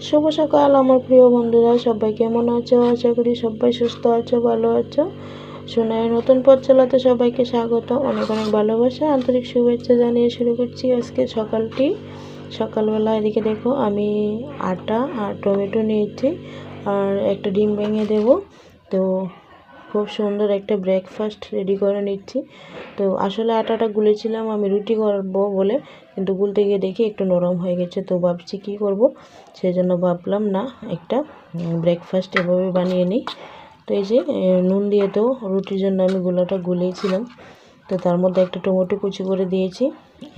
শুভ সকাল, আমার প্রিয় বন্ধুরা, সবাই কেমন আছো? আশা করি সবাই সুস্থ আছো, ভালো আছো। সোনায় নতুন পথ চালাতে সবাইকে স্বাগত। অনেক অনেক ভালোবাসা, আন্তরিক শুভেচ্ছা জানিয়ে শুরু করছি আজকে সকালটি। সকালবেলা এদিকে দেখো, আমি আটা আর টমেটো নিয়েছি, আর একটা ডিম ভেঙে দেবো। তো খুব সুন্দর একটা ব্রেকফাস্ট রেডি করে নিচ্ছি। তো আসলে আটাটা গুলেছিলাম, আমি রুটি করব বলে, কিন্তু গুলতে গিয়ে দেখি একটু নরম হয়ে গেছে। তো ভাবছি কি করব? সেই জন্য ভাবলাম, না, একটা ব্রেকফাস্ট এভাবে বানিয়ে নিই। তো এই যে নুন দিয়ে তো রুটির জন্য আমি গুলাটা গুলিয়েছিলাম তো তার মধ্যে একটা টমেটো কুচি করে দিয়েছি।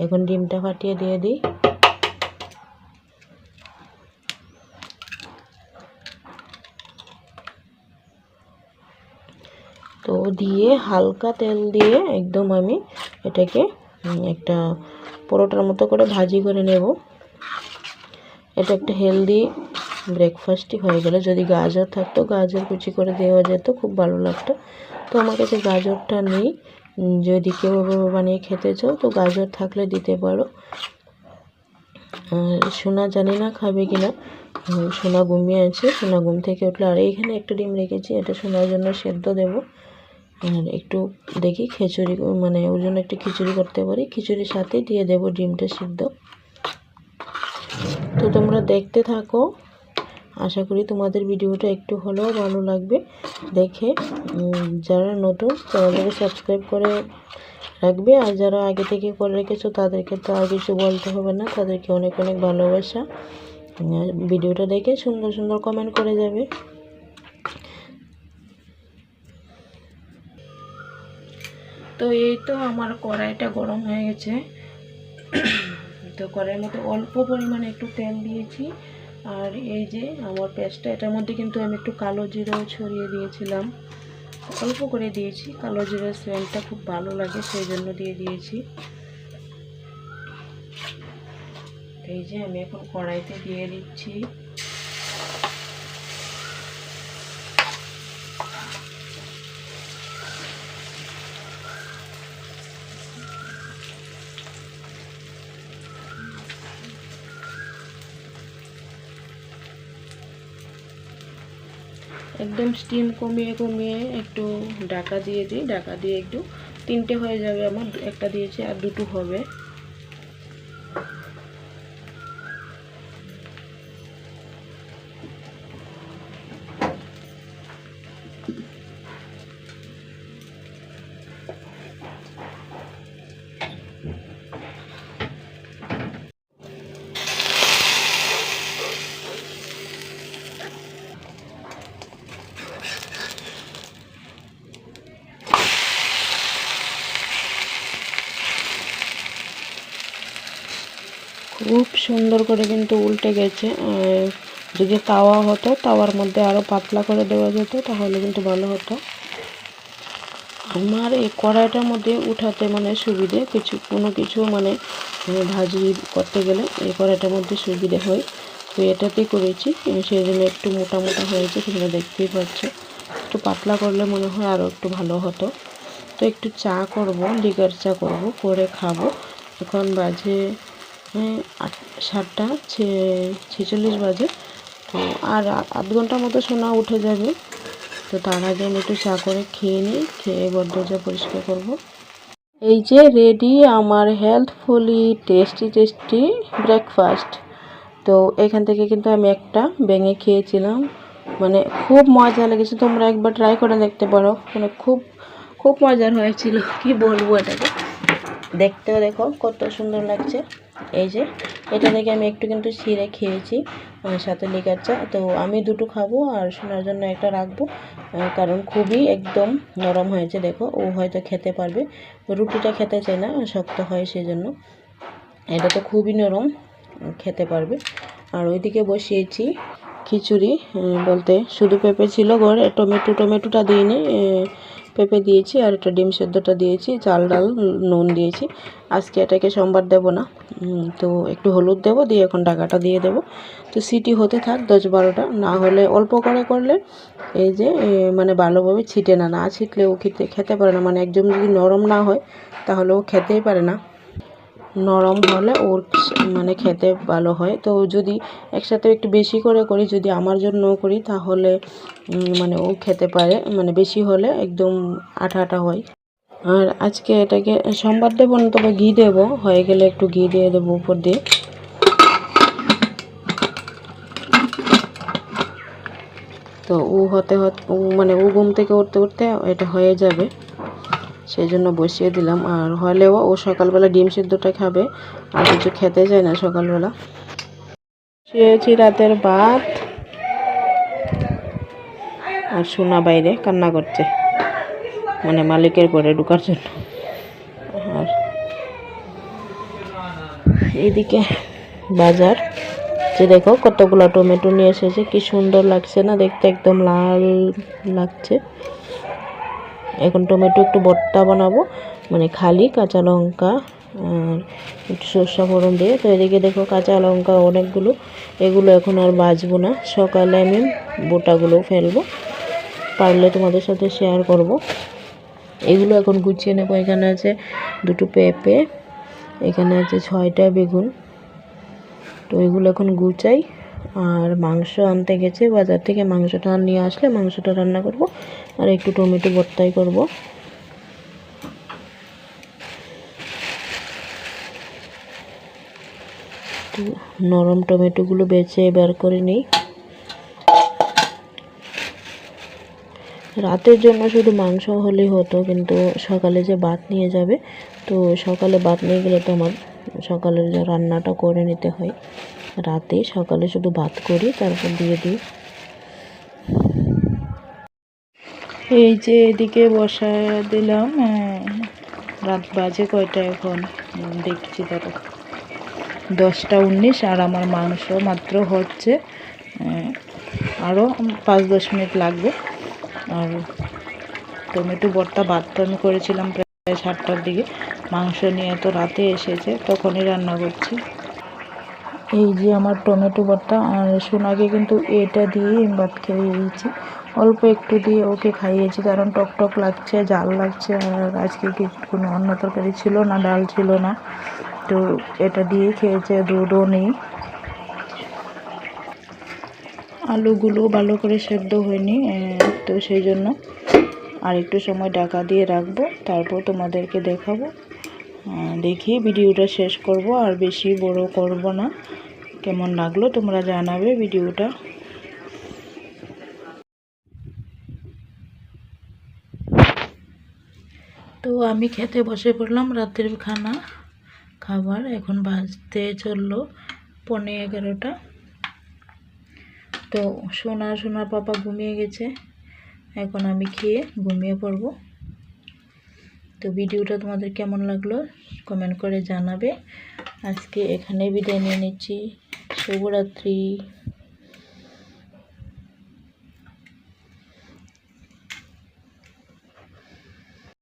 এখন ডিমটা ফাটিয়ে দিয়ে দিই। তো দিয়ে হালকা তেল দিয়ে একদম আমি এটাকে একটা পরোটার মতো করে ভাজি করে নেব। এটা একটা হেলদি ব্রেকফাস্টই হয়ে গেল। যদি গাজর থাকতো গাজর কুচি করে দেওয়া যেত খুব ভালো লাগতো। তো আমার কাছে গাজরটা নেই। যদি কেউ বানিয়ে খেতে চাও তো গাজর থাকলে দিতে পারো। সোনা জানি না খাবে কিনা। উম, সোনা ঘুমিয়ে আছে সোনা ঘুম থেকে উঠলে। আর এইখানে একটা ডিম রেখেছি এটা সোনার জন্য সেদ্ধ দেবো। একটু দেখি খিচুড়ি মানে ওর জন্য একটু খিচুড়ি করতে পারি। খিচুড়ির সাথে দিয়ে দেবো ডিমটা সিদ্ধ। তো তোমরা দেখতে থাকো। আশা করি তোমাদের ভিডিওটা একটু হলেও ভালো লাগবে। দেখে যারা নতুন, চ্যানেলটাকে সাবস্ক্রাইব করে রাখবে। আর যারা আগে থেকে করে রেখেছো, তাদেরকে তো আর কিছু বলতে হবে না। তাদেরকে অনেক অনেক ভালোবাসা। ভিডিওটা দেখে সুন্দর সুন্দর কমেন্ট করে যাবে। তো এই তো আমার কড়াইটা গরম হয়ে গেছে। তো কড়াইয়ের মধ্যে অল্প পরিমাণে একটু তেল দিয়েছি। আর এই যে আমার পেস্টটা, এটার মধ্যে কিন্তু আমি একটু কালো জিরাও ছড়িয়ে দিয়েছিলাম। অল্প করে দিয়েছি, কালো জিরার স্মেলটা খুব ভালো লাগে, সেই জন্য দিয়ে দিয়েছি। এই যে আমি এখন কড়াইতে দিয়ে দিচ্ছি। একদম স্টিম কমিয়ে কমিয়ে একটু ডাকা দিয়ে দিই। ডাকা দিয়ে একটু তিনটে হয়ে যাবে আমার, একটা দিয়েছি আর দুটো হবে। খুব সুন্দর করে কিন্তু উল্টে গেছে। যদি তাওয়া হতো, তাওয়ার মধ্যে আরও পাতলা করে দেওয়া যেত, তাহলে কিন্তু ভালো হতো। আমার এই কড়াইটার মধ্যে উঠাতে মানে সুবিধে কিছু, কোনো কিছু মানে ভাজি করতে গেলে এই কড়াইটার মধ্যে সুবিধে হয়। তো এটাতেই করেছি। সেই জন্য একটু মোটা মোটা হয়েছে, তোমরা দেখতেই পাচ্ছ। একটু পাতলা করলে মনে হয় আরও একটু ভালো হতো। তো একটু চা করব, লিকার চা করব, করে খাব। এখন বাজে সাতটা ছেচল্লিশ বাজে। তো আর আধ ঘণ্টার মতো সোনা উঠে যাবে। তো তার আগে আমি একটু চা করে খেয়ে নিই, খেয়ে ঘর দরজা পরিষ্কার করব। এই যে রেডি আমার হেলথফুলি টেস্টি টেস্টি ব্রেকফাস্ট তো এখান থেকে কিন্তু আমি একটা ভেঙে খেয়েছিলাম। মানে খুব মজা লেগেছে। তোমরা একবার ট্রাই করে দেখতে পারো। মানে খুব খুব মজার হয়েছিল। কি বলব এটাকে? দেখতেও দেখো কত সুন্দর লাগছে। এই যে, এটা থেকে আমি একটু কিন্তু ছিঁড়ে খেয়েছি সাথে লিকার চা তো আমি দুটো খাব আর শোনার জন্য একটা রাখব কারণ খুবই একদম নরম হয়েছে, দেখো। ও হয়তো খেতে পারবে। রুটিটা খেতে চায় না, শক্ত হয় সেই জন্য এটা তো খুবই নরম, খেতে পারবে। আর ওইদিকে বসিয়েছি খিচুড়ি বলতে শুধু পেঁপে ছিল ঘরে টমেটো, টমেটোটা দিইনি পেঁপে দিয়েছি আর একটা ডিম সেদ্ধটা দিয়েছি, চাল, ডাল, নুন দিয়েছি। আজকে এটাকে সোমবার দেব না। তো একটু হলুদ দেব, দিয়ে এখন ডাকাটা দিয়ে দেব। তো সিটি হতে থাক দশ বারোটা, না হলে অল্প করে করলে এই যে মানে ভালোভাবে ছিটে না। না ছিটলে ও খেতে খেতে পারে না। মানে একদম যদি নরম না হয়, তাহলে ও খেতেই পারে না। নরম হলে ওর মানে খেতে ভালো হয়। তো যদি একসাথে একটু বেশি করে করি, যদি আমার জন্য করি, তাহলে মানে ও খেতে পারে। মানে বেশি হলে একদম আঠা আঠা হয়। আর আজকে এটাকে, সোমবার দেবো না, তবে ঘি দেবো। হয়ে গেলে একটু ঘি দিয়ে দেবো উপর দিয়ে। তো ও হতে হতে মানে ও ঘুম থেকে উঠতে উঠতে এটা হয়ে যাবে। সেই জন্য বসিয়ে দিলাম। আর হলেও ও সকালবেলা ডিম সিদ্ধটা খাবে, আর কিছু খেতে চায় না সকালবেলা। শুয়েছি রাতের ভাত আর সোনা বাইরে কান্না করছে মানে মালিকের ঘরে ঢুকার জন্য। আর এইদিকে বাজার, যে দেখো কতগুলো টমেটো নিয়ে এসেছে, কি সুন্দর লাগছে না দেখতে, একদম লাল লাগছে। এখন টমেটো একটু বট্টা বানাবো মানে খালি কাঁচা লঙ্কা একটু সর্ষা ফোড়ন দিয়ে। তো এদিকে দেখো কাঁচা লঙ্কা অনেকগুলো, এগুলো এখন আর বাজবো না। সকালে আমি বোটাগুলো ফেলব, পারলে তোমাদের সাথে শেয়ার করব। এগুলো এখন গুছিয়ে নেব, এখানে আছে দুটো পেঁপে, এখানে আছে ছয়টা বেগুন। তো এগুলো এখন গুচাই আর মাংস আনতে গেছে, বাজার থেকে মাংসটা নিয়ে আসলে মাংসটা রান্না করব, আর একটু টমেটো ভর্তাই করব। নরম টমেটোগুলো বেছে বের করে নিই। রাতের জন্য শুধু মাংস হলেই হতো, কিন্তু সকালে যে ভাত নিয়ে যাবে, তো সকালে ভাত নিয়ে গেলে তো আমার সকালের যে রান্নাটা করে নিতে হয়। রাতে সকালে শুধু ভাত করি, তারপর দিয়ে দিই। এই যে এদিকে বসা দিলাম রাত বাজে কয়টা এখন? দেখছি দাঁড়ো দশটা উনিশ, আর আমার মাংস মাত্র হচ্ছে আরও পাঁচ দশ মিনিট লাগবে। আর টমেটো ভর্তা ভাত তো আমি করেছিলাম প্রায় সাতটার দিকে। মাংস নিয়ে তো রাতে এসেছে, তখনই রান্না করছি। এই যে আমার টমেটো ভর্তা, আর সোনাকে কিন্তু এটা দিয়ে ভাত খেয়ে দিয়েছি। অল্প একটু দিয়ে ওকে খাইয়েছি, কারণ টক টক লাগছে জাল লাগছে, আর আজকে কি কোনো অন্য তরকারি ছিল না, ডাল ছিল না। তো এটা দিয়ে খেয়েছে, দুধও নেই। আলুগুলো ভালো করে সেদ্ধ হয়নি তো সেই জন্য আর একটু সময় ঢাকা দিয়ে রাখব, তারপর তোমাদেরকে দেখাবো। দেখি ভিডিওটা শেষ করব, আর বেশি বড় করব না। কেমন লাগল তোমরা জানাবে ভিডিওটা। তো আমি খেতে বসে পড়লাম রাতের খানা খাবার, এখন বাজতে চলল পনে এগারোটা। তো সোনা, সোনার পাপা ঘুমিয়ে গেছে, এখন আমি খেয়ে ঘুমিয়ে পড়ব। তো ভিডিওটা তোমাদের কেমন লাগল কমেন্ট করে জানাবে। আজকে এখানে বিদায় নিয়ে নিচ্ছি। শুভরাত্রি।